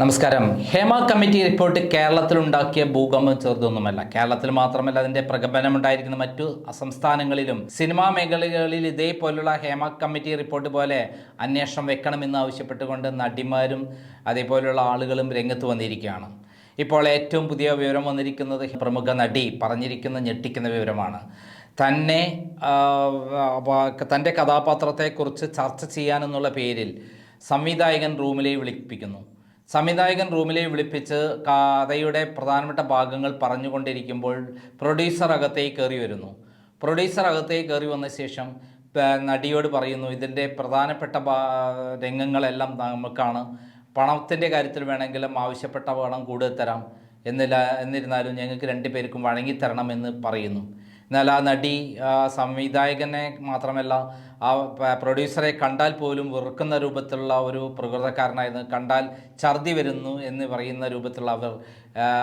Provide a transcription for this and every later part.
നമസ്കാരം. Hema committee report കേരളത്തിലുണ്ടാക്കിയ ഭൂകമ്പം ചെറുതൊന്നുമല്ല. കേരളത്തിൽ മാത്രമല്ല അതിന്റെ പ്രകമ്പനം ഉണ്ടായിരിക്കുന്ന മറ്റു സംസ്ഥാനങ്ങളിലും സിനിമാ മേഖലകളിൽ ഇതേപോലുള്ള ഹേമ കമ്മിറ്റി റിപ്പോർട്ട് പോലെ അന്വേഷണം വെക്കണമെന്ന് ആവശ്യപ്പെട്ടുകൊണ്ട് നടിമാരും അതേപോലെയുള്ള ആളുകളും രംഗത്ത് വന്നിരിക്കുകയാണ്. ഇപ്പോൾ ഏറ്റവും പുതിയ വിവരം വന്നിരിക്കുന്നത് പ്രമുഖ നടി പറഞ്ഞിരിക്കുന്ന ഞെട്ടിക്കുന്ന വിവരമാണ്. തന്നെ തന്റെ കഥാപാത്രത്തെക്കുറിച്ച് ചർച്ച ചെയ്യാനെന്നുള്ള പേരിൽ സംവിധായകൻ റൂമിലേക്ക് വിളിപ്പിക്കുന്നു. സംവിധായകൻ റൂമിലേക്ക് വിളിപ്പിച്ച് കഥയുടെ പ്രധാനപ്പെട്ട ഭാഗങ്ങൾ പറഞ്ഞുകൊണ്ടിരിക്കുമ്പോൾ പ്രൊഡ്യൂസർ അകത്തേക്ക് കയറി വരുന്നു. പ്രൊഡ്യൂസർ അകത്തേക്ക് കയറി വന്ന ശേഷം നടിയോട് പറയുന്നു ഇതിന്റെ പ്രധാനപ്പെട്ട രംഗങ്ങളെല്ലാം നമുക്കാണ് പണത്തിന്റെ കാര്യത്തിൽ വേണമെങ്കിലും ആവശ്യപ്പെട്ട പണം കൂടുതൽ തരാം. എന്നില്ല എന്നിരുന്നാലും ഞങ്ങൾക്ക് രണ്ടു പേർക്കും എന്ന് പറയുന്നു. എന്നാൽ ആ നടി സംവിധായകനെ മാത്രമല്ല ആ പ്രൊഡ്യൂസറെ കണ്ടാൽ പോലും വെറുക്കുന്ന രൂപത്തിലുള്ള ഒരു പ്രകൃതക്കാരനായിരുന്നു. കണ്ടാൽ ഛർദി വരുന്നു എന്ന് പറയുന്ന രൂപത്തിലുള്ള അവർ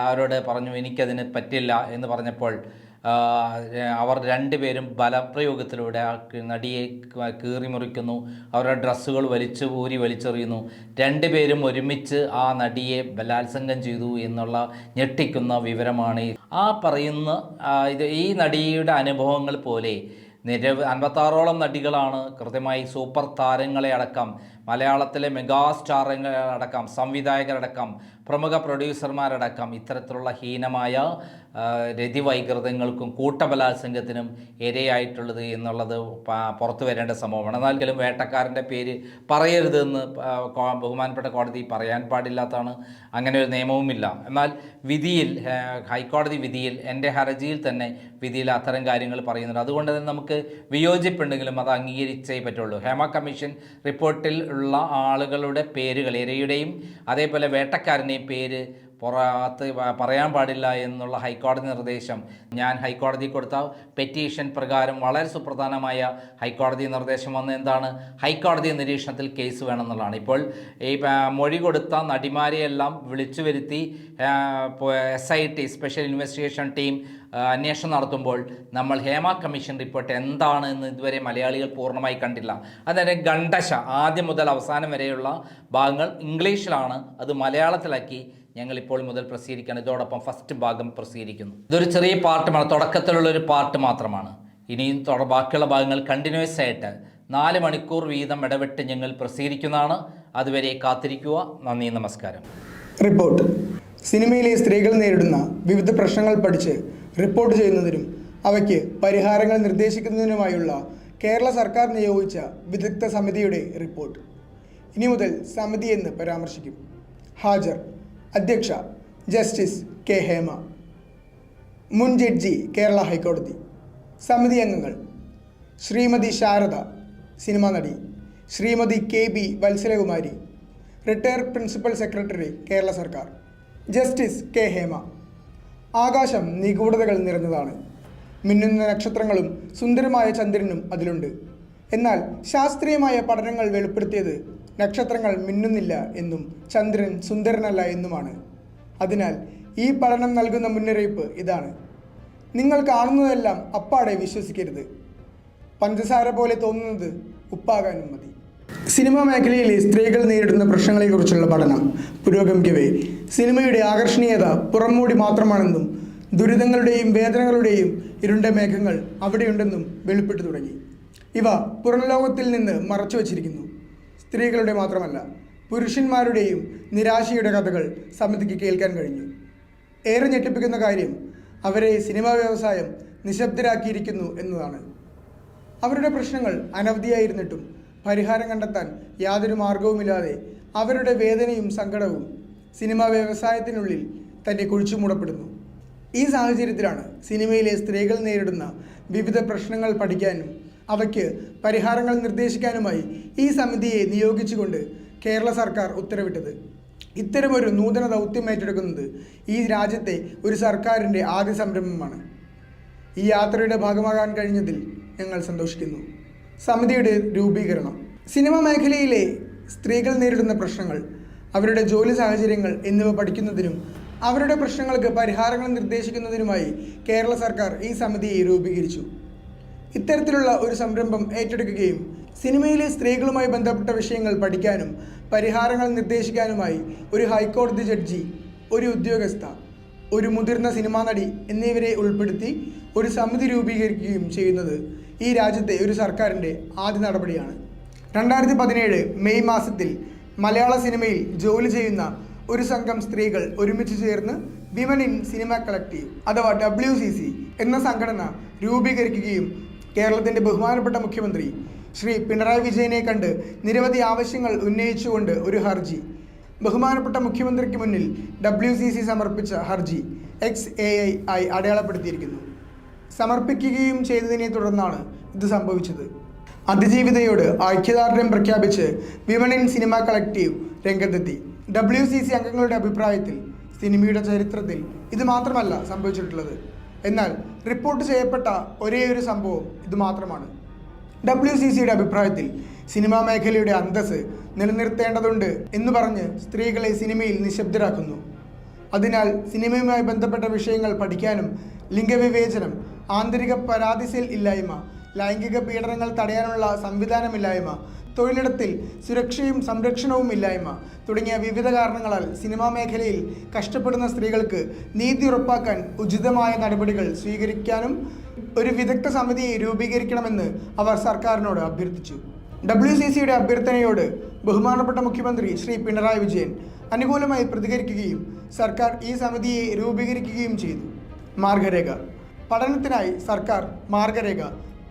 അവരോട് പറഞ്ഞു എനിക്കതിന് പറ്റില്ല എന്ന് പറഞ്ഞപ്പോൾ അവർ രണ്ടുപേരും ബലപ്രയോഗത്തിലൂടെ ആ നടിയെ കീറി മുറിക്കുന്നു അവരുടെ ഡ്രസ്സുകൾ വലിച്ചു ഊരി വലിച്ചെറിയുന്നു. രണ്ടുപേരും ഒരുമിച്ച് ആ നടിയെ ബലാത്സംഗം ചെയ്തു എന്നുള്ള ഞെട്ടിക്കുന്ന വിവരമാണ് ആ പറയുന്ന ഇത് ഈ നടിയുടെ അനുഭവങ്ങൾ പോലെ നിരവ അൻപത്താറോളം നടികളാണ് കൃത്യമായി സൂപ്പർ താരങ്ങളെ അടക്കം മലയാളത്തിലെ മെഗാ സ്റ്റാറുകളെ അടക്കം സംവിധായകരടക്കം പ്രമുഖ പ്രൊഡ്യൂസർമാരടക്കം ഇത്തരത്തിലുള്ള ഹീനമായ രതിവൈകൃതങ്ങൾക്കും കൂട്ടബലാത്സംഗത്തിനും ഇരയായിട്ടുള്ളത് എന്നുള്ളത് പുറത്തു വരേണ്ട സംഭവമാണ്. എന്നാലും വേട്ടക്കാരന്റെ പേര് പറയരുതെന്ന് ബഹുമാനപ്പെട്ട കോടതി പറയാൻ പാടില്ലാത്തതാണ്. അങ്ങനെ ഒരു നിയമവുമില്ല. എന്നാൽ വിധിയിൽ ഹൈക്കോടതി വിധിയിൽ എന്റെ ഹർജിയിൽ തന്നെ വിധിയിൽ അത്തരം കാര്യങ്ങൾ പറയുന്നുണ്ട്. അതുകൊണ്ട് തന്നെ നമുക്ക് വിയോജിപ്പുണ്ടെങ്കിലും അത് അംഗീകരിച്ചേ പറ്റുള്ളൂ. ഹേമ കമ്മീഷൻ റിപ്പോർട്ടിൽ ഉള്ള ആളുകളുടെ പേരുകൾ ഇരയുടെയും അതേപോലെ വേട്ടക്കാരന്റെയും പേര് പുറത്ത് പറയാൻ പാടില്ല എന്നുള്ള ഹൈക്കോടതി നിർദ്ദേശം ഞാൻ ഹൈക്കോടതി കൊടുത്ത പെറ്റീഷൻ പ്രകാരം വളരെ സുപ്രധാനമായ ഹൈക്കോടതി നിർദ്ദേശം വന്ന എന്താണ്? ഹൈക്കോടതി നിരീക്ഷണത്തിൽ കേസ് വേണമെന്നുള്ളതാണ്. ഇപ്പോൾ ഈ മൊഴി കൊടുത്ത നടിമാരെയെല്ലാം വിളിച്ചു വരുത്തി S I T special investigation team അന്വേഷണം നടത്തുമ്പോൾ നമ്മൾ ഹേമ കമ്മീഷൻ റിപ്പോർട്ട് എന്താണ് എന്ന് ഇതുവരെ മലയാളികൾ പൂർണമായി കണ്ടില്ല. അതായത് ഗണ്ടശ ആദ്യം മുതൽ അവസാനം വരെയുള്ള ഭാഗങ്ങൾ ഇംഗ്ലീഷിലാണ് അത് മലയാളത്തിലാക്കി ഞങ്ങൾ ഇപ്പോൾ മുതൽ പ്രസിദ്ധീകരിക്കുകയാണ്. ഇതോടൊപ്പം ഫസ്റ്റ് ഭാഗം പ്രസിദ്ധീകരിക്കുന്നു. ഇതൊരു ചെറിയ പാർട്ടുമാണ് തുടക്കത്തിലുള്ള ഒരു പാർട്ട് മാത്രമാണ്. ഇനിയും ബാക്കിയുള്ള ഭാഗങ്ങൾ കണ്ടിന്യൂസ് ആയിട്ട് നാല് മണിക്കൂർ വീതം ഇടവിട്ട് ഞങ്ങൾ പ്രസിദ്ധീകരിക്കുന്നതാണ്. അതുവരെ കാത്തിരിക്കുക. നന്ദി നമസ്കാരം. റിപ്പോർട്ട്. സിനിമയിലെ സ്ത്രീകൾ നേരിടുന്ന വിവിധ പ്രശ്നങ്ങൾ പഠിച്ച് റിപ്പോർട്ട് ചെയ്യുന്നതിനും അവയ്ക്ക് പരിഹാരങ്ങൾ നിർദ്ദേശിക്കുന്നതിനുമായുള്ള കേരള സർക്കാർ നിയോഗിച്ച വിദഗ്ധ സമിതിയുടെ റിപ്പോർട്ട്. ഇനി മുതൽ സമിതി എന്ന് പരാമർശിക്കും. ഹാജർ. അധ്യക്ഷ ജസ്റ്റിസ് കെ ഹേമ മുൻ ജഡ്ജി കേരള ഹൈക്കോടതി സമിതി അംഗങ്ങൾ ശ്രീമതി ശാരദ സിനിമാ നടി Shrimati K B Valsalakumari retired principal secretary Kerala സർക്കാർ. ജസ്റ്റിസ് കെ ഹേമ ആകാശം നിഗൂഢതകൾ നിറഞ്ഞതാണ്. മിന്നുന്ന നക്ഷത്രങ്ങളും സുന്ദരമായ ചന്ദ്രനും അതിലുണ്ട്. എന്നാൽ ശാസ്ത്രീയമായ പഠനങ്ങൾ വെളിപ്പെടുത്തിയത് നക്ഷത്രങ്ങൾ മിന്നുന്നില്ല എന്നും ചന്ദ്രൻ സുന്ദരനല്ല എന്നുമാണ്. അതിനാൽ ഈ പഠനം നൽകുന്ന മുന്നറിയിപ്പ് ഇതാണ്. നിങ്ങൾ കാണുന്നതെല്ലാം അപ്പാടെ വിശ്വസിക്കരുത്. പഞ്ചസാര പോലെ തോന്നുന്നത് ഉപ്പാകാനും മതി. സിനിമാ മേഖലയിലെ സ്ത്രീകൾ നേരിടുന്ന പ്രശ്നങ്ങളെക്കുറിച്ചുള്ള പഠനം പുരോഗമിക്കവേ. സിനിമയുടെ ആകർഷണീയത പുറംമൂടി മാത്രമാണെന്നും ദുരിതങ്ങളുടെയും വേദനകളുടെയും ഇരുണ്ട മേഘങ്ങൾ അവിടെയുണ്ടെന്നും വെളിപ്പെട്ടു തുടങ്ങി. ഇവ പുറംലോകത്തിൽ നിന്ന് മറച്ചു വച്ചിരിക്കുന്നു സ്ത്രീകളുടെ മാത്രമല്ല പുരുഷന്മാരുടെയും നിരാശയുടെ കഥകൾ സമിതിക്ക് കേൾക്കാൻ കഴിഞ്ഞു. ഏറെ ഞെട്ടിപ്പിക്കുന്ന കാര്യം അവരെ സിനിമാ വ്യവസായം നിശബ്ദരാക്കിയിരിക്കുന്നു എന്നതാണ്. അവരുടെ പ്രശ്നങ്ങൾ അനവധിയായിരുന്നിട്ടും പരിഹാരം കണ്ടെത്താൻ യാതൊരു മാർഗവുമില്ലാതെ അവരുടെ വേദനയും സങ്കടവും സിനിമാ വ്യവസായത്തിനുള്ളിൽ തന്നെ കുഴിച്ചു മൂടപ്പെടുന്നു. ഈ സാഹചര്യത്തിലാണ് സിനിമയിലെ സ്ത്രീകൾ നേരിടുന്ന വിവിധ പ്രശ്നങ്ങൾ പഠിക്കാനും അവയ്ക്ക് പരിഹാരങ്ങൾ നിർദ്ദേശിക്കാനുമായി ഈ സമിതിയെ നിയോഗിച്ചുകൊണ്ട് കേരള സർക്കാർ ഉത്തരവിട്ടത്. ഇത്തരമൊരു നൂതന ദൗത്യം ഏറ്റെടുക്കുന്നത് ഈ രാജ്യത്തെ ഒരു സർക്കാരിന്റെ ആദ്യ സംരംഭമാണ്. ഈ യാത്രയുടെ ഭാഗമാകാൻ കഴിഞ്ഞതിൽ ഞങ്ങൾ സന്തോഷിക്കുന്നു. സമിതിയുടെ രൂപീകരണം. സിനിമ മേഖലയിലെ സ്ത്രീകൾ നേരിടുന്ന പ്രശ്നങ്ങൾ അവരുടെ ജോലി സാഹചര്യങ്ങൾ എന്നിവ പഠിക്കുന്നതിനും അവരുടെ പ്രശ്നങ്ങൾക്ക് പരിഹാരങ്ങൾ നിർദ്ദേശിക്കുന്നതിനുമായി കേരള സർക്കാർ ഈ സമിതിയെ രൂപീകരിച്ചു. ഇത്തരത്തിലുള്ള ഒരു സംരംഭം ഏറ്റെടുക്കുകയും സിനിമയിലെ സ്ത്രീകളുമായി ബന്ധപ്പെട്ട വിഷയങ്ങൾ പഠിക്കാനും പരിഹാരങ്ങൾ നിർദ്ദേശിക്കാനുമായി ഒരു ഹൈക്കോടതി ജഡ്ജി ഒരു ഉദ്യോഗസ്ഥ ഒരു മുതിർന്ന സിനിമാ നടി എന്നിവരെ ഉൾപ്പെടുത്തി ഒരു സമിതി രൂപീകരിക്കുകയും ചെയ്യുന്നത് ഈ രാജ്യത്തെ ഒരു സർക്കാരിന്റെ ആദ്യ നടപടിയാണ്. രണ്ടായിരത്തി പതിനേഴ് മെയ് മാസത്തിൽ മലയാള സിനിമയിൽ ജോലി ചെയ്യുന്ന ഒരു സംഘം സ്ത്രീകൾ ഒരുമിച്ച് ചേർന്ന് വിമൻ ഇൻ സിനിമ കളക്റ്റീവ് അഥവാ ഡബ്ല്യു എന്ന സംഘടന രൂപീകരിക്കുകയും കേരളത്തിന്റെ ബഹുമാനപ്പെട്ട മുഖ്യമന്ത്രി ശ്രീ പിണറായി വിജയനെ കണ്ട് നിരവധി ആവശ്യങ്ങൾ ഉന്നയിച്ചുകൊണ്ട് ഒരു ഹർജി. ബഹുമാനപ്പെട്ട മുഖ്യമന്ത്രിക്ക് മുന്നിൽ ഡബ്ല്യു സി സി സമർപ്പിച്ച ഹർജി എക്സ് എ ഐ ആയി അടയാളപ്പെടുത്തിയിരിക്കുന്നു. സമർപ്പിക്കുകയും ചെയ്തതിനെ തുടർന്നാണ് ഇത് സംഭവിച്ചത്. അതിജീവിതയോട് ഐക്യദാർഢ്യം പ്രഖ്യാപിച്ച് വിമൻ ഇൻ സിനിമ കളക്റ്റീവ് രംഗത്തെത്തി. ഡബ്ല്യു സി സി അംഗങ്ങളുടെ അഭിപ്രായത്തിൽ സിനിമയുടെ ചരിത്രത്തിൽ ഇത് മാത്രമല്ല സംഭവിച്ചിട്ടുള്ളത്. എന്നാൽ റിപ്പോർട്ട് ചെയ്യപ്പെട്ട ഒരേ ഒരു സംഭവം ഇത് മാത്രമാണ്. ഡബ്ല്യു സി സിയുടെ അഭിപ്രായത്തിൽ സിനിമാ മേഖലയുടെ അന്തസ് നിലനിർത്തേണ്ടതുണ്ട് എന്ന് പറഞ്ഞ് സ്ത്രീകളെ സിനിമയിൽ നിശബ്ദരാക്കുന്നു. അതിനാൽ സിനിമയുമായി ബന്ധപ്പെട്ട വിഷയങ്ങൾ പഠിക്കാനും ലിംഗവിവേചനം ആന്തരിക പരാതിസെൽ ഇല്ലായ്മ ലൈംഗിക പീഡനങ്ങൾ തടയാനുള്ള സംവിധാനമില്ലായ്മ തൊഴിലിടത്തിൽ സുരക്ഷയും സംരക്ഷണവും ഇല്ലായ്മ തുടങ്ങിയ വിവിധ കാരണങ്ങളാൽ സിനിമാ മേഖലയിൽ കഷ്ടപ്പെടുന്ന സ്ത്രീകൾക്ക് നീതി ഉറപ്പാക്കാൻ ഉചിതമായ നടപടികൾ സ്വീകരിക്കാനും ഒരു വിദഗ്ധ സമിതി രൂപീകരിക്കണമെന്ന് അവർ സർക്കാരിനോട് അഭ്യർത്ഥിച്ചു. ഡബ്ല്യു സി സിയുടെ അഭ്യർത്ഥനയോട് ബഹുമാനപ്പെട്ട മുഖ്യമന്ത്രി ശ്രീ പിണറായി വിജയൻ അനുകൂലമായി പ്രതികരിക്കുകയും സർക്കാർ ഈ സമിതിയെ രൂപീകരിക്കുകയും ചെയ്തു. മാർഗരേഖ. പഠനത്തിനായി സർക്കാർ മാർഗരേഖ.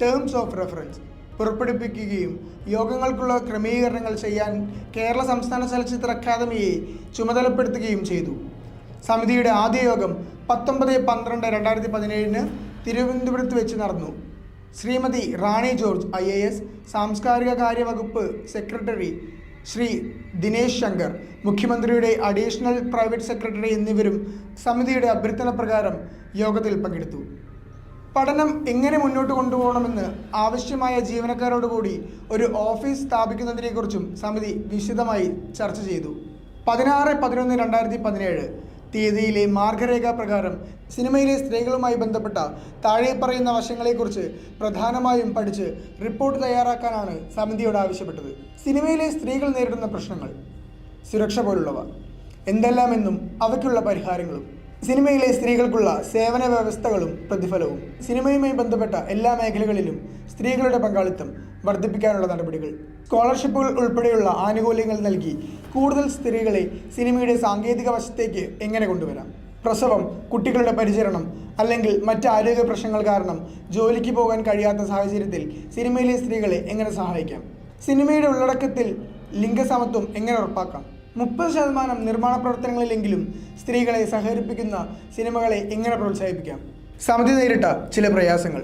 ടേംസ് ഓഫ് റെഫറൻസ് പുറപ്പെടുവിക്കുകയും യോഗങ്ങൾക്കുള്ള ക്രമീകരണങ്ങൾ ചെയ്യാൻ കേരള സംസ്ഥാന ചലച്ചിത്ര അക്കാദമിയെ ചുമതലപ്പെടുത്തുകയും ചെയ്തു. സമിതിയുടെ ആദ്യ യോഗം പത്തൊമ്പത് പന്ത്രണ്ട് രണ്ടായിരത്തി പതിനേഴിന് തിരുവനന്തപുരത്ത് വെച്ച് നടന്നു. Shrimati Rani George I A S സാംസ്കാരിക കാര്യവകുപ്പ് സെക്രട്ടറി ശ്രീ ദിനേശ് ശങ്കർ മുഖ്യമന്ത്രിയുടെ അഡീഷണൽ പ്രൈവറ്റ് സെക്രട്ടറി എന്നിവരും സമിതിയുടെ അഭ്യർത്ഥന പ്രകാരം യോഗത്തിൽ പങ്കെടുത്തു. പഠനം എങ്ങനെ മുന്നോട്ട് കൊണ്ടുപോകണമെന്ന് ആവശ്യമായ ജീവനക്കാരോട് കൂടി ഒരു ഓഫീസ് സ്ഥാപിക്കുന്നതിനെക്കുറിച്ചും സമിതി വിശദമായി ചർച്ച ചെയ്തു. പതിനാറ് പതിനൊന്ന് രണ്ടായിരത്തി പതിനേഴ് തീയതിയിലെ മാർഗരേഖ പ്രകാരം സിനിമയിലെ സ്ത്രീകളുമായി ബന്ധപ്പെട്ട താഴെ പറയുന്ന വശങ്ങളെക്കുറിച്ച് പ്രധാനമായും പഠിച്ച് റിപ്പോർട്ട് തയ്യാറാക്കാനാണ് സമിതിയോട് ആവശ്യപ്പെട്ടത്. സിനിമയിലെ സ്ത്രീകൾ നേരിടുന്ന പ്രശ്നങ്ങൾ സുരക്ഷ പോലുള്ളവ എന്തെല്ലാമെന്നും അവയ്ക്കുള്ള പരിഹാരങ്ങളും സിനിമയിലെ സ്ത്രീകൾക്കുള്ള സേവന വ്യവസ്ഥകളും പ്രതിഫലവും. സിനിമയുമായി ബന്ധപ്പെട്ട എല്ലാ മേഖലകളിലും സ്ത്രീകളുടെ പങ്കാളിത്തം വർദ്ധിപ്പിക്കാനുള്ള നടപടികൾ. സ്കോളർഷിപ്പുകൾ ഉൾപ്പെടെയുള്ള ആനുകൂല്യങ്ങൾ നൽകി കൂടുതൽ സ്ത്രീകളെ സിനിമയുടെ സാങ്കേതിക വശത്തേക്ക് എങ്ങനെ കൊണ്ടുവരാം? പ്രസവം കുട്ടികളുടെ പരിചരണം അല്ലെങ്കിൽ മറ്റ് ആരോഗ്യ പ്രശ്നങ്ങൾ കാരണം ജോലിക്ക് പോകാൻ കഴിയാത്ത സാഹചര്യത്തിൽ സിനിമയിലെ സ്ത്രീകളെ എങ്ങനെ സഹായിക്കാം? സിനിമയുടെ ഉള്ളടക്കത്തിൽ ലിംഗസമത്വം എങ്ങനെ ഉറപ്പാക്കാം? മുപ്പത് ശതമാനം നിർമ്മാണ പ്രവർത്തനങ്ങളിലെങ്കിലും സ്ത്രീകളെ സഹകരിപ്പിക്കുന്ന സിനിമകളെ എങ്ങനെ പ്രോത്സാഹിപ്പിക്കാം? സമിതി നേരിട്ട ചില പ്രയാസങ്ങൾ.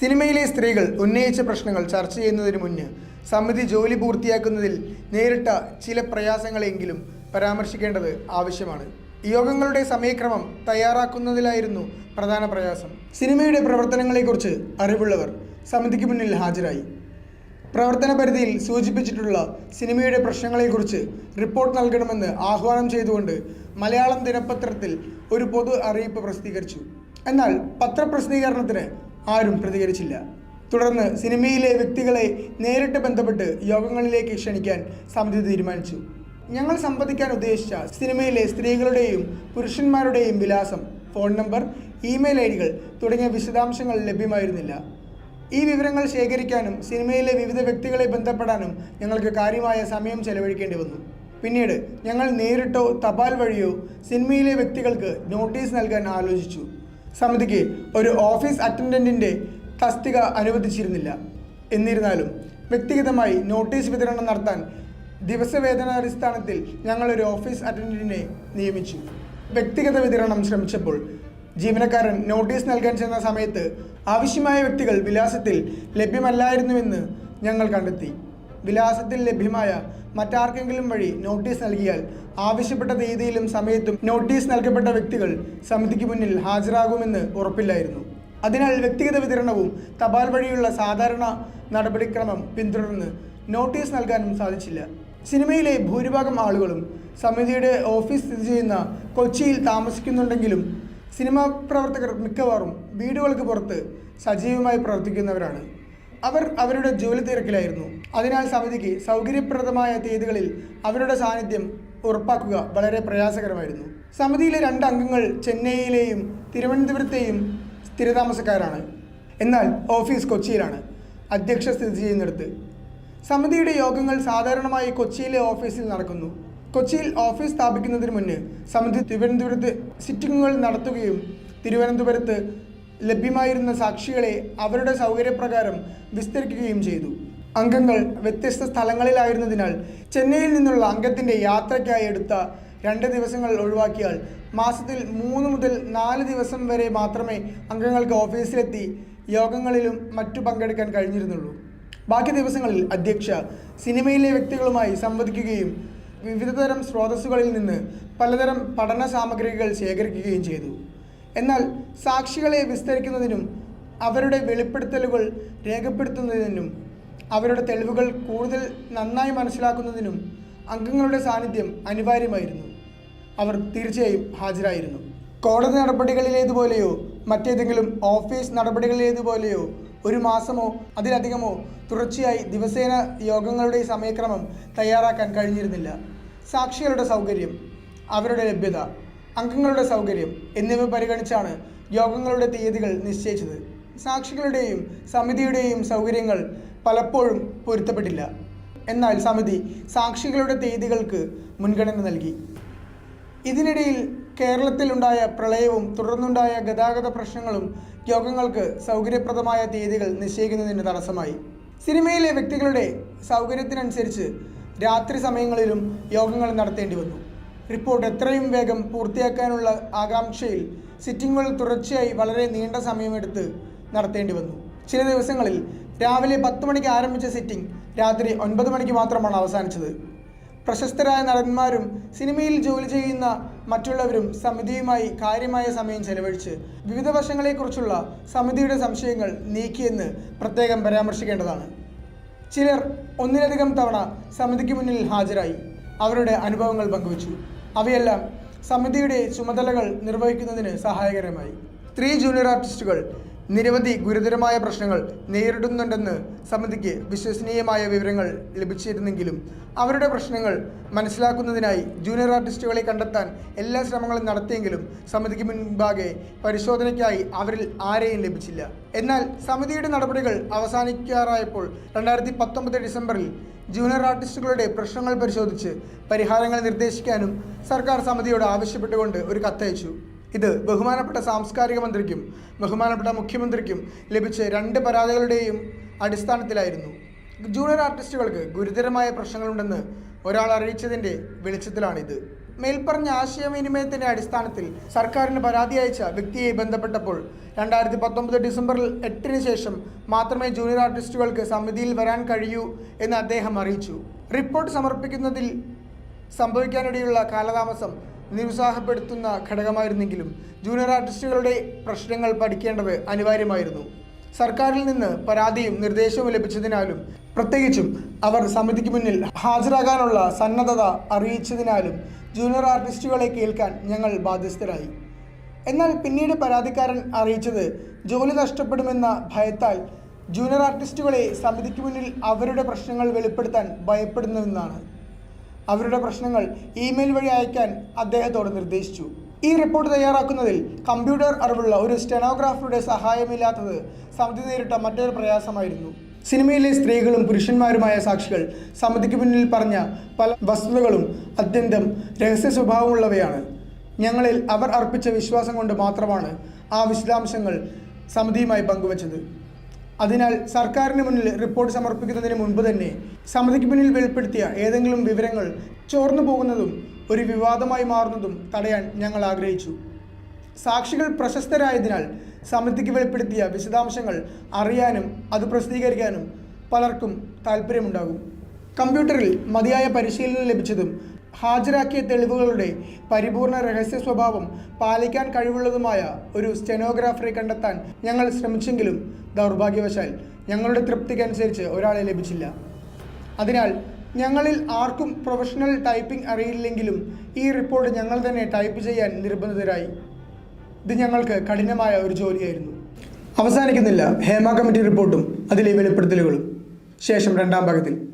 സിനിമയിലെ സ്ത്രീകൾ ഉന്നയിച്ച പ്രശ്നങ്ങൾ ചർച്ച ചെയ്യുന്നതിന് മുന്ന് സമിതി ജോലി പൂർത്തിയാക്കുന്നതിൽ നേരിട്ട ചില പ്രയാസങ്ങളെങ്കിലും പരാമർശിക്കേണ്ടത് ആവശ്യമാണ്. യോഗങ്ങളുടെ സമയക്രമം തയ്യാറാക്കുന്നതിലായിരുന്നു പ്രധാന പ്രയാസം. സിനിമയുടെ പ്രവർത്തനങ്ങളെക്കുറിച്ച് അറിവുള്ളവർ സമിതിക്ക് മുന്നിൽ ഹാജരായി. പ്രവർത്തന പരിധിയിൽ സൂചിപ്പിച്ചിട്ടുള്ള സിനിമയുടെ പ്രശ്നങ്ങളെക്കുറിച്ച് റിപ്പോർട്ട് നൽകണമെന്ന് ആഹ്വാനം ചെയ്തുകൊണ്ട് മലയാളം ദിനപത്രത്തിൽ ഒരു പൊതു അറിയിപ്പ് പ്രസിദ്ധീകരിച്ചു. എന്നാൽ പത്രപ്രസിദ്ധീകരണത്തിന് ആരും പ്രതികരിച്ചില്ല. തുടർന്ന് സിനിമയിലെ വ്യക്തികളെ നേരിട്ട് ബന്ധപ്പെട്ട് യോഗങ്ങളിലേക്ക് ക്ഷണിക്കാൻ സമിതി തീരുമാനിച്ചു. ഞങ്ങൾ സംവദിക്കാൻ ഉദ്ദേശിച്ച സിനിമയിലെ സ്ത്രീകളുടെയും പുരുഷന്മാരുടെയും വിലാസം ഫോൺ നമ്പർ ഇമെയിൽ ഐ ഡികൾ തുടങ്ങിയ വിശദാംശങ്ങൾ ലഭ്യമായിരുന്നില്ല. ഈ വിവരങ്ങൾ ശേഖരിക്കാനും സിനിമയിലെ വിവിധ വ്യക്തികളെ ബന്ധപ്പെടാനും ഞങ്ങൾക്ക് കാര്യമായ സമയം ചെലവഴിക്കേണ്ടി വന്നു. പിന്നീട് ഞങ്ങൾ നേരിട്ടോ തപാൽ വഴിയോ സിനിമയിലെ വ്യക്തികൾക്ക് നോട്ടീസ് നൽകാൻ ആലോചിച്ചു. സമിതിക്ക് ഒരു ഓഫീസ് അറ്റൻഡന്റിന്റെ തസ്തിക അനുവദിച്ചിരുന്നില്ല. എന്നിരുന്നാലും വ്യക്തിഗതമായി നോട്ടീസ് വിതരണം നടത്താൻ ദിവസവേതനാടിസ്ഥാനത്തിൽ ഞങ്ങളൊരു ഓഫീസ് അറ്റൻഡന്റിനെ നിയമിച്ചു. വ്യക്തിഗത വിതരണം ശ്രമിച്ചപ്പോൾ ജീവനക്കാരൻ നോട്ടീസ് നൽകാൻ ചെന്ന സമയത്ത് ആവശ്യമായ വ്യക്തികൾ വിലാസത്തിൽ ലഭ്യമല്ലായിരുന്നുവെന്ന് ഞങ്ങൾ കണ്ടെത്തി. വിലാസത്തിൽ ലഭ്യമായ മറ്റാർക്കെങ്കിലും വഴി നോട്ടീസ് നൽകിയാൽ ആവശ്യപ്പെട്ട തീയതിയിലും സമയത്തും നോട്ടീസ് നൽകപ്പെട്ട വ്യക്തികൾ സമിതിക്ക് മുന്നിൽ ഹാജരാകുമെന്ന് ഉറപ്പില്ലായിരുന്നു. അതിനാൽ വ്യക്തിഗത വിതരണവും തപാൽ വഴിയുള്ള സാധാരണ നടപടിക്രമം പിന്തുടർന്ന് നോട്ടീസ് നൽകാനും സാധിച്ചില്ല. സിനിമയിലെ ഭൂരിഭാഗം ആളുകളും സമിതിയുടെ ഓഫീസ് സ്ഥിതി ചെയ്യുന്ന കൊച്ചിയിൽ താമസിക്കുന്നുണ്ടെങ്കിലും സിനിമാ പ്രവർത്തകർ മിക്കവാറും വീടുകൾക്ക് പുറത്ത് സജീവമായി പ്രവർത്തിക്കുന്നവരാണ്. അവർ അവരുടെ ജോലി തിരക്കിലായിരുന്നു. അതിനാൽ സമിതിക്ക് സൗകര്യപ്രദമായ തീയതികളിൽ അവരുടെ സാന്നിധ്യം ഉറപ്പാക്കുക വളരെ പ്രയാസകരമായിരുന്നു. സമിതിയിലെ രണ്ട് അംഗങ്ങൾ ചെന്നൈയിലെയും തിരുവനന്തപുരത്തെയും സ്ഥിരതാമസക്കാരാണ്. എന്നാൽ ഓഫീസ് കൊച്ചിയിലാണ് അധ്യക്ഷ സ്ഥിതി ചെയ്യുന്നിടത്ത്. സമിതിയുടെ യോഗങ്ങൾ സാധാരണമായി കൊച്ചിയിലെ ഓഫീസിൽ നടക്കുന്നു. കൊച്ചിയിൽ ഓഫീസ് സ്ഥാപിക്കുന്നതിന് മുന്നേ സമിതി തിരുവനന്തപുരത്ത് സിറ്റിങ്ങുകൾ നടത്തുകയും തിരുവനന്തപുരത്ത് ലഭ്യമായിരുന്ന സാക്ഷികളെ അവരുടെ സൗകര്യപ്രകാരം വിസ്തരിക്കുകയും ചെയ്തു. അംഗങ്ങൾ വ്യത്യസ്ത സ്ഥലങ്ങളിലായിരുന്നതിനാൽ ചെന്നൈയിൽ നിന്നുള്ള അംഗത്തിന്റെ യാത്രയ്ക്കായി എടുത്ത രണ്ട് ദിവസങ്ങൾ ഒഴിവാക്കിയാൽ മാസത്തിൽ മൂന്ന് മുതൽ നാല് ദിവസം വരെ മാത്രമേ അംഗങ്ങൾക്ക് ഓഫീസിലെത്തി യോഗങ്ങളിലും മറ്റു പങ്കെടുക്കാൻ കഴിഞ്ഞിരുന്നുള്ളൂ. ബാക്കി ദിവസങ്ങളിൽ അധ്യക്ഷ സിനിമയിലെ വ്യക്തികളുമായി സംവദിക്കുകയും വിവിധതരം സ്രോതസ്സുകളിൽ നിന്ന് പലതരം പഠന സാമഗ്രികൾ ശേഖരിക്കുകയും ചെയ്തു. എന്നാൽ സാക്ഷികളെ വിസ്തരിക്കുന്നതിനും അവരുടെ വെളിപ്പെടുത്തലുകൾ രേഖപ്പെടുത്തുന്നതിനും അവരുടെ തെളിവുകൾ കൂടുതൽ നന്നായി മനസ്സിലാക്കുന്നതിനും അംഗങ്ങളുടെ സാന്നിധ്യം അനിവാര്യമായിരുന്നു. അവർ തീർച്ചയായും ഹാജരായിരുന്നു. കോടതി നടപടികളിലേതുപോലെയോ മറ്റേതെങ്കിലും ഓഫീസ് നടപടികളിലേതുപോലെയോ ഒരു മാസമോ അതിലധികമോ തുടർച്ചയായി ദിവസേന യോഗങ്ങളുടെ സമയക്രമം തയ്യാറാക്കാൻ കഴിഞ്ഞിരുന്നില്ല. സാക്ഷികളുടെ സൗകര്യം അവരുടെ ലഭ്യത അംഗങ്ങളുടെ സൗകര്യം എന്നിവ പരിഗണിച്ചാണ് യോഗങ്ങളുടെ തീയതികൾ നിശ്ചയിച്ചത്. സാക്ഷികളുടെയും സമിതിയുടെയും സൗകര്യങ്ങൾ പലപ്പോഴും പൊരുത്തപ്പെട്ടില്ല. എന്നാൽ സമിതി സാക്ഷികളുടെ തീയതികൾക്ക് മുൻഗണന നൽകി. ഇതിനിടയിൽ കേരളത്തിലുണ്ടായ പ്രളയവും തുടർന്നുണ്ടായ ഗതാഗത പ്രശ്നങ്ങളും യോഗങ്ങൾക്ക് സൗകര്യപ്രദമായ തീയതികൾ നിശ്ചയിക്കുന്നതിന് തടസ്സമായി. സിനിമയിലെ വ്യക്തികളുടെ സൗകര്യത്തിനനുസരിച്ച് രാത്രി സമയങ്ങളിലും യോഗങ്ങൾ നടത്തേണ്ടി വന്നു. റിപ്പോർട്ട് എത്രയും വേഗം പൂർത്തിയാക്കാനുള്ള ആകാംക്ഷയിൽ സിറ്റിംഗുകൾ തുടർച്ചയായി വളരെ നീണ്ട സമയമെടുത്ത് നടത്തേണ്ടി വന്നു. ചില ദിവസങ്ങളിൽ രാവിലെ പത്ത് മണിക്ക് ആരംഭിച്ച സിറ്റിംഗ് രാത്രി ഒൻപത് മണിക്ക് മാത്രമാണ് അവസാനിച്ചത്. പ്രശസ്തരായ നടന്മാരും സിനിമയിൽ ജോലി ചെയ്യുന്ന മറ്റുള്ളവരും സമിതിയുമായി കാര്യമായ സമയം ചെലവഴിച്ച് വിവിധ വശങ്ങളെക്കുറിച്ചുള്ള സമിതിയുടെ സംശയങ്ങൾ നീക്കിയെന്ന് പ്രത്യേകം പരാമർശിക്കേണ്ടതാണ്. ചിലർ ഒന്നിലധികം തവണ സമിതിക്ക് മുന്നിൽ ഹാജരായി അവരുടെ അനുഭവങ്ങൾ പങ്കുവച്ചു. അവയെല്ലാം സമിതിയുടെ ചുമതലകൾ നിർവഹിക്കുന്നതിന് സഹായകരമായി. സ്ത്രീ ജൂനിയർ ആർട്ടിസ്റ്റുകൾ നിരവധി ഗുരുതരമായ പ്രശ്നങ്ങൾ നേരിടുന്നുണ്ടെന്ന് സമിതിക്ക് വിശ്വസനീയമായ വിവരങ്ങൾ ലഭിച്ചിരുന്നെങ്കിലും അവരുടെ പ്രശ്നങ്ങൾ മനസ്സിലാക്കുന്നതിനായി ജൂനിയർ ആർട്ടിസ്റ്റുകളെ കണ്ടെത്താൻ എല്ലാ ശ്രമങ്ങളും നടത്തിയെങ്കിലും സമിതിക്ക് മുൻപാകെ പരിശോധനയ്ക്കായി അവരിൽ ആരെയും ലഭിച്ചില്ല. എന്നാൽ സമിതിയുടെ നടപടികൾ അവസാനിക്കാറായപ്പോൾ രണ്ടായിരത്തി പത്തൊമ്പത് ഡിസംബറിൽ ജൂനിയർ ആർട്ടിസ്റ്റുകളുടെ പ്രശ്നങ്ങൾ പരിശോധിച്ച് പരിഹാരങ്ങൾ നിർദ്ദേശിക്കാനും സർക്കാർ സമിതിയോട് ആവശ്യപ്പെട്ടുകൊണ്ട് ഒരു കത്തയച്ചു. ഇത് ബഹുമാനപ്പെട്ട സാംസ്കാരിക മന്ത്രിക്കും ബഹുമാനപ്പെട്ട മുഖ്യമന്ത്രിക്കും ലഭിച്ച രണ്ട് പരാതികളുടെയും അടിസ്ഥാനത്തിലായിരുന്നു. ജൂനിയർ ആർട്ടിസ്റ്റുകൾക്ക് ഗുരുതരമായ പ്രശ്നങ്ങളുണ്ടെന്ന് ഒരാൾ അറിയിച്ചതിന്റെ വെളിച്ചത്തിലാണിത്. മേൽപ്പറഞ്ഞ ആശയവിനിമയത്തിന്റെ അടിസ്ഥാനത്തിൽ സർക്കാരിന് പരാതി അയച്ച വ്യക്തിയെ ബന്ധപ്പെട്ടപ്പോൾ രണ്ടായിരത്തി പത്തൊമ്പത് ഡിസംബറിൽ എട്ടിന് ശേഷം മാത്രമേ ജൂനിയർ ആർട്ടിസ്റ്റുകൾക്ക് സമിതിയിൽ വരാൻ കഴിയൂ എന്ന് അദ്ദേഹം അറിയിച്ചു. റിപ്പോർട്ട് സമർപ്പിക്കുന്നതിൽ സംഭവിക്കാനിടയുള്ള കാലതാമസം നിരുത്സാഹപ്പെടുത്തുന്ന ഘടകമായിരുന്നെങ്കിലും ജൂനിയർ ആർട്ടിസ്റ്റുകളുടെ പ്രശ്നങ്ങൾ പഠിക്കേണ്ടത് അനിവാര്യമായിരുന്നു. സർക്കാരിൽ നിന്ന് പരാതിയും നിർദ്ദേശവും ലഭിച്ചതിനാലും പ്രത്യേകിച്ചും അവർ സമിതിക്ക് മുന്നിൽ ഹാജരാകാനുള്ള സന്നദ്ധത അറിയിച്ചതിനാലും ജൂനിയർ ആർട്ടിസ്റ്റുകളെ കേൾക്കാൻ ഞങ്ങൾ ബാധ്യസ്ഥരായി. എന്നാൽ പിന്നീട് പരാതിക്കാരൻ അറിയിച്ചത് ജോലി നഷ്ടപ്പെടുമെന്ന ഭയത്താൽ ജൂനിയർ ആർട്ടിസ്റ്റുകളെ സമിതിക്ക് മുന്നിൽ അവരുടെ പ്രശ്നങ്ങൾ വെളിപ്പെടുത്താൻ ഭയപ്പെടുന്നുവെന്നാണ് അവരുടെ പ്രശ്നങ്ങൾ ഇമെയിൽ വഴി അയക്കാൻ അദ്ദേഹത്തോട് നിർദ്ദേശിച്ചു. ഈ റിപ്പോർട്ട് തയ്യാറാക്കുന്നതിൽ കമ്പ്യൂട്ടർ അറിവുള്ള ഒരു സ്റ്റെനോഗ്രാഫറുടെ സഹായമില്ലാത്തത് സമിതി നേരിട്ട മറ്റൊരു പ്രയാസമായിരുന്നു. സിനിമയിലെ സ്ത്രീകളും പുരുഷന്മാരുമായ സാക്ഷികൾ സമിതിക്ക് മുന്നിൽ പറഞ്ഞ പല വസ്തുതകളും അത്യന്തം രഹസ്യ സ്വഭാവമുള്ളവയാണ്. ഞങ്ങളിൽ അവർ അർപ്പിച്ച വിശ്വാസം കൊണ്ട് മാത്രമാണ് ആ വിശദാംശങ്ങൾ സമിതിയുമായി പങ്കുവച്ചത്. അതിനാൽ സർക്കാരിന് മുന്നിൽ റിപ്പോർട്ട് സമർപ്പിക്കുന്നതിന് മുൻപ് തന്നെ സമിതിക്ക് മുന്നിൽ വെളിപ്പെടുത്തിയ ഏതെങ്കിലും വിവരങ്ങൾ ചോർന്നു പോകുന്നതും ഒരു വിവാദമായി മാറുന്നതും തടയാൻ ഞങ്ങൾ ആഗ്രഹിച്ചു. സാക്ഷികൾ പ്രശസ്തരായതിനാൽ സമിതിക്ക് വെളിപ്പെടുത്തിയ വിശദാംശങ്ങൾ അറിയാനും അത് പ്രസിദ്ധീകരിക്കാനും പലർക്കും താല്പര്യമുണ്ടാകും കമ്പ്യൂട്ടറിൽ മതിയായ പരിശീലനം ലഭിച്ചതും ഹാജരാക്കിയ തെളിവുകളുടെ പരിപൂർണ രഹസ്യ സ്വഭാവം പാലിക്കാൻ കഴിവുള്ളതുമായ ഒരു സ്റ്റെനോഗ്രാഫറെ കണ്ടെത്താൻ ഞങ്ങൾ ശ്രമിച്ചെങ്കിലും ദൗർഭാഗ്യവശാൽ ഞങ്ങളുടെ തൃപ്തിക്കനുസരിച്ച് ഒരാളെ ലഭിച്ചില്ല. അതിനാൽ ഞങ്ങളിൽ ആർക്കും പ്രൊഫഷണൽ ടൈപ്പിംഗ് അറിയില്ലെങ്കിലും ഈ റിപ്പോർട്ട് ഞങ്ങൾ തന്നെ ടൈപ്പ് ചെയ്യാൻ നിർബന്ധിതരായി. ഇത് ഞങ്ങൾക്ക് കഠിനമായ ഒരു ജോലിയായിരുന്നു. അവസാനിക്കുന്നില്ല ഹേമ കമ്മിറ്റി റിപ്പോർട്ടും അതിലെ വെളിപ്പെടുത്തലുകളും. ശേഷം രണ്ടാം ഭാഗത്തിൽ.